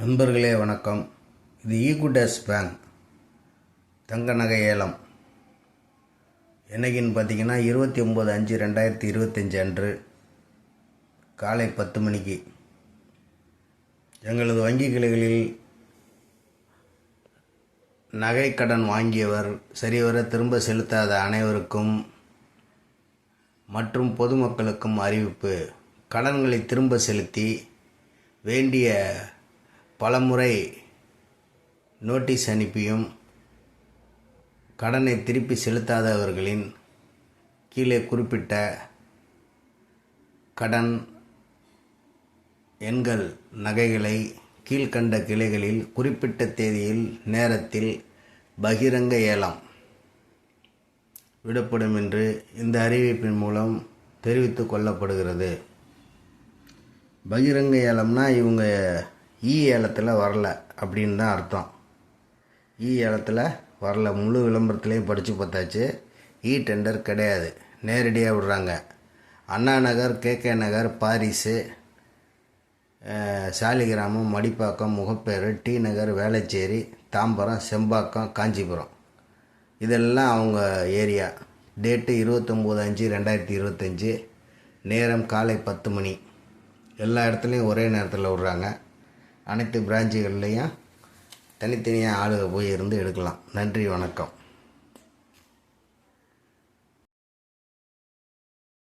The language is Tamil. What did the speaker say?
நண்பர்களே வணக்கம். இது ஈகுடஸ் பேங்க் தங்க நகை ஏலம் என்னைக்குன்னு பார்த்தீங்கன்னா இருபத்தி ஒம்பது அஞ்சு ரெண்டாயிரத்தி இருபத்தஞ்சி அன்று காலை பத்து மணிக்கு எங்களது வங்கி கிளைகளில் நகை கடன் வாங்கியவர் சரிவர திரும்ப செலுத்தாத அனைவருக்கும் மற்றும் பொதுமக்களுக்கும் அறிவிப்பு கடன்களை திரும்ப செலுத்தி வேண்டிய பலமுறை நோட்டீஸ் அனுப்பியும் கடனை திருப்பி செலுத்தாதவர்களின் கீழே குறிப்பிட்ட கடன் எண்கள் நகைகளை கீழ்கண்ட கிளைகளில் குறிப்பிட்ட தேதியில் நேரத்தில் பகிரங்க ஏலம் விடப்படும் என்று இந்த அறிவிப்பின் மூலம் தெரிவித்து கொள்ளப்படுகிறது. பகிரங்க ஏலம்னா இவங்க ஈ ஏலத்தில் வரல அப்படின்னு தான் அர்த்தம். ஈ ஏலத்தில் வரல. முழு விளம்பரத்துலேயும் படித்து பார்த்தாச்சு. இ டெண்டர் கிடையாது. நேரடியாக விடுறாங்க. அண்ணா நகர் கேகே நகர் பாரிஸு சாலிகிராமம் மடிப்பாக்கம் முகப்பேரு டி நகர் வேளச்சேரி தாம்பரம் செம்பாக்கம் காஞ்சிபுரம். இதெல்லாம் அவங்க ஏரியா. டேட்டு இருபத்தொம்போது அஞ்சு ரெண்டாயிரத்தி இருபத்தஞ்சி. நேரம் காலை பத்து மணி. எல்லா இடத்துலையும் ஒரே நேரத்தில் விட்றாங்க. அனைத்து பிரான்ச்சுகள்லேயும் தனித்தனியாக ஆளுக போய் இருந்து எடுக்கலாம். நன்றி வணக்கம்.